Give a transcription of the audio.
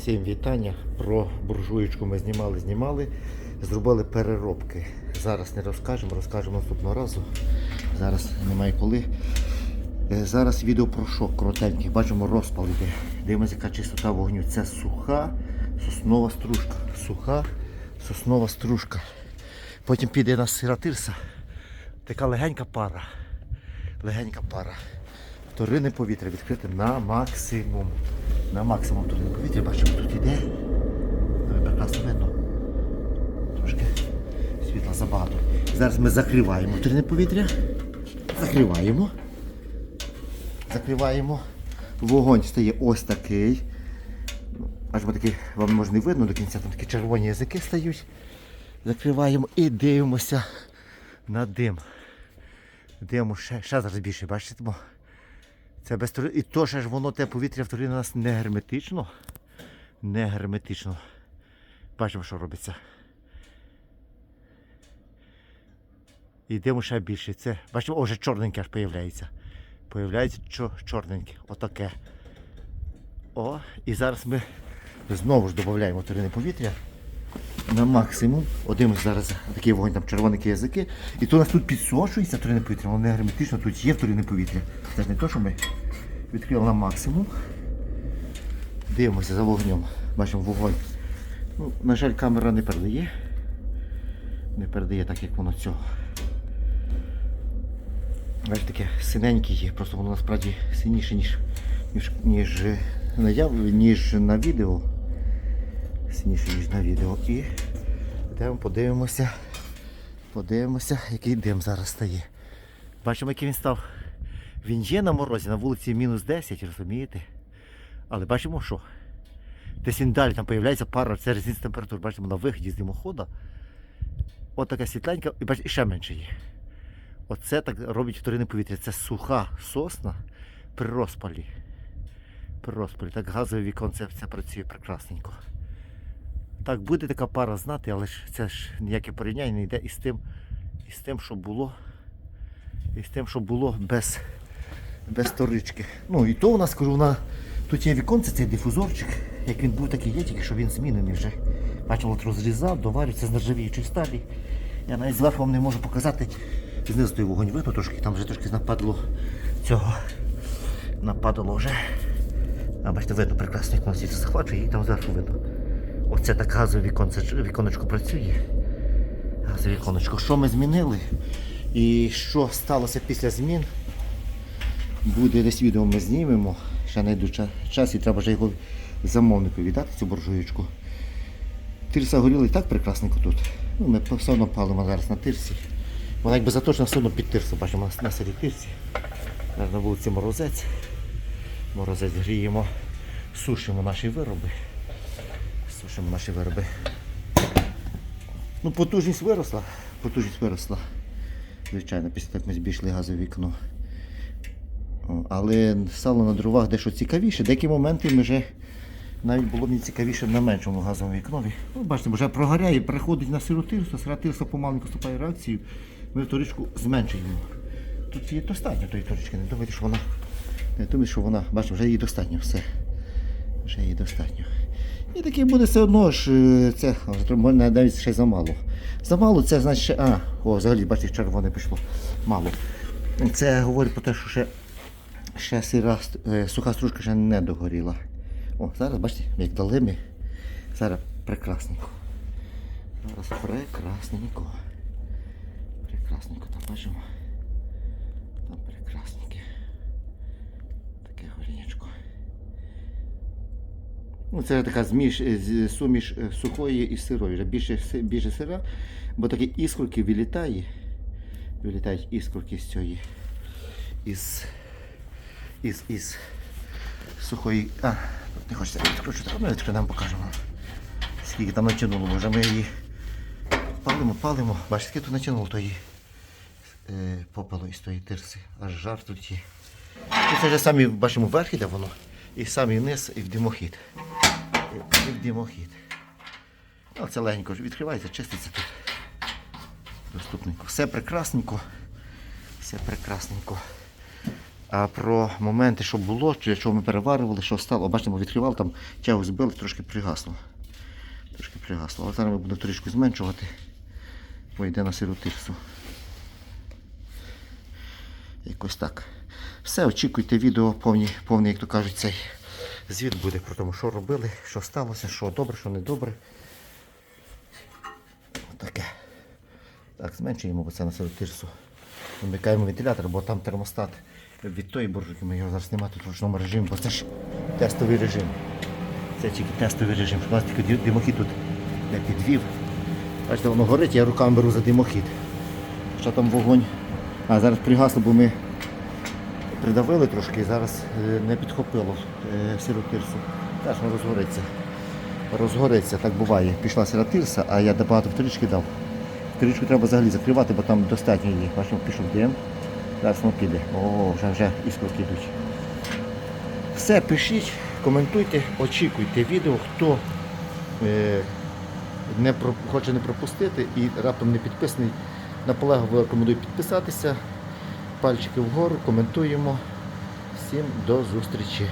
Всім вітання. Про буржуєчку ми знімали, знімали. Зробили переробки. Зараз не розкажемо, розкажемо наступного разу. Зараз немає коли. Е, Зараз відео про шок коротенький. Бачимо розпал іде. Дивимося, яка чистота вогню. Це суха соснова стружка. Суха соснова стружка. Потім піде на сира тирса. Така легенька пара. Легенька пара. Вторинне повітря відкрите на максимум. На максимум вторинне повітря. Бачимо, тут іде. Прекрасно видно. Трошки світла забагато. Зараз ми закриваємо вторинне повітря. Закриваємо. Закриваємо. Вогонь стає ось такий. Аж такий, вам може не видно до кінця, там такі червоні язики стають. Закриваємо і дивимося на дим. Диму ще, ще зараз більше, бачите? Це без тури- І то ще ж воно те повітря в турі у нас не герметично. Не герметично. Бачимо, що робиться. Диму ще більше. Це, бачимо, о, вже чорненьке аж появляється. Появляється чорненьке. Отаке. О, і зараз ми знову ж додаємо турини повітря на максимум. Один зараз такий вогонь, там червоненькі язики. І то у нас тут підсошується турine повітря, воно не герметично, тут є турine повітря. Це ж не те, що ми відкрили на максимум. Дивимося за вогнем. Бачимо вогонь. Ну, на жаль, камера не передає. Не передає так, як воно цього. Бачите, таке синеньке є, просто воно насправді синіше, ніж, ніж, ніж, наяв, ніж на відео. Синіше, ніж на відео. І йдемо, подивимося. Подивимося, який дим зараз стає. Бачимо, який він став. Він є на морозі, на вулиці мінус 10, розумієте? Але бачимо, що. Десь він далі там з'являється пара, це різниця температур. Бачимо на виході з димохода. От така світленька, і бачите, ще менше є. Оце так робить вторинне повітря. Це суха сосна при розпалі. При розпалі. Так газове віконце працює прекрасненько. Так, буде така пара знати, але ж це ж ніяке порівняння не йде із тим, із тим, що було. Із тим, що було без, без торички. Ну і то у нас кажу, вона, тут є віконце, цей дифузорчик. Як він був, такий є, тільки що він змінений вже. Бачимо, от розрізав, доварюється з нержавіючої сталі. Я навіть зверху вам не можу показати. Знизу той вогонь видно трошки, там вже трошки нападало цього. Нападало вже. А бачите, видно прекрасно, як воно звідси захвачує, і там зверху видно. Оце так газове віконце, віконечко працює. Газове віконечко. Що ми змінили? І що сталося після змін? Буде десь відео ми знімемо. Ще знайду ча- час і треба вже його замовнику віддати, цю буржуєчку. Тирса горіла і так прекрасненько тут. Ну, ми все одно палимо зараз на тирсі. Вона якби заточена все одно під тирсу, бачимо на селі тирсі. Зараз на вулиці морозець. Морозець гріємо, сушимо наші вироби. Сушимо наші вироби. Ну, потужність виросла. Потужність виросла. Звичайно, після того, як ми збільшили газове вікно. Але стало на дровах дещо цікавіше. Деякі моменти ми вже навіть було мені цікавіше на меншому газовому вікнові. Ну, бачите, вже прогоряє, переходить на сира тирса помаленьку вступає реакцію, ми торічку зменшуємо. Тут є достатньо тої торічки, не думайте, що вона. Не думайте, що вона, бачите, вже її достатньо, все. Вже її достатньо. І таке буде все одно ж, е, це навіть ще замало. Замало це значить, ще, а, о, взагалі, бачите, червоне пішло. Мало. Це говорить про те, що ще, ще сира, е, суха стружка ще не догоріла. О, зараз бачите, як дали ми. Зараз прекрасненько. Зараз прекрасненько. Прекрасненько там бачимо. Там прекрасненьке. Таке горінечко. Ну, це така зміш, е, суміш е, сухої і сирої. Більше, більше сира, бо такі іскорки вилітає. Вилітають іскорки з цієї. Із, із, із сухої. А, не хочеться відкручувати, ну відкрити нам покажемо. Скільки там натягнуло, бо вже ми її палимо, палимо. Бачите, скільки тут натягнуло тої е, попелу із тої тирси. Аж жар тут є. Це вже самі бачимо верх іде воно. І самий низ, і в димохід. І в димохід. Ну, це легенько відкривається, чиститься тут. Доступненько. Все прекрасненько. Все прекрасненько. А про моменти, що було, що ми переварювали, що стало. Бачите, ми відкривали, там чагу збили, трошки пригасло. Трошки пригасло. Але зараз ми будемо трішки зменшувати, бо йде на сиру тирсу. Якось так. Все, очікуйте відео, повні, повний, як то кажуть, цей звіт буде про тому, що робили, що сталося, що добре, що не добре. Отаке. Так, зменшуємо це на тирсу. Вмикаємо вентилятор, бо там термостат від тої буржуйки, ми його зараз знімати в ручному режимі, бо це ж тестовий режим. Це тільки тестовий режим, у нас тільки димохід тут не підвів. Бачите, воно горить, я руками беру за димохід. Що там вогонь? А зараз пригасло, бо ми придавили трошки зараз е, не підхопило е, сиру. Теж воно розгориться. Розгориться, так буває. Пішла сира тирса, а я багато вторічки дав. Вторічку треба взагалі закривати, бо там достатньо її. Бачимо, пішов дим. Зараз воно піде. О, вже вже іскорки йдуть. Все, пишіть, коментуйте, очікуйте відео, хто е, не про, хоче не пропустити і раптом не підписаний. Наполегливо рекомендую підписатися. Пальчики вгору, коментуємо. Всім до зустрічі.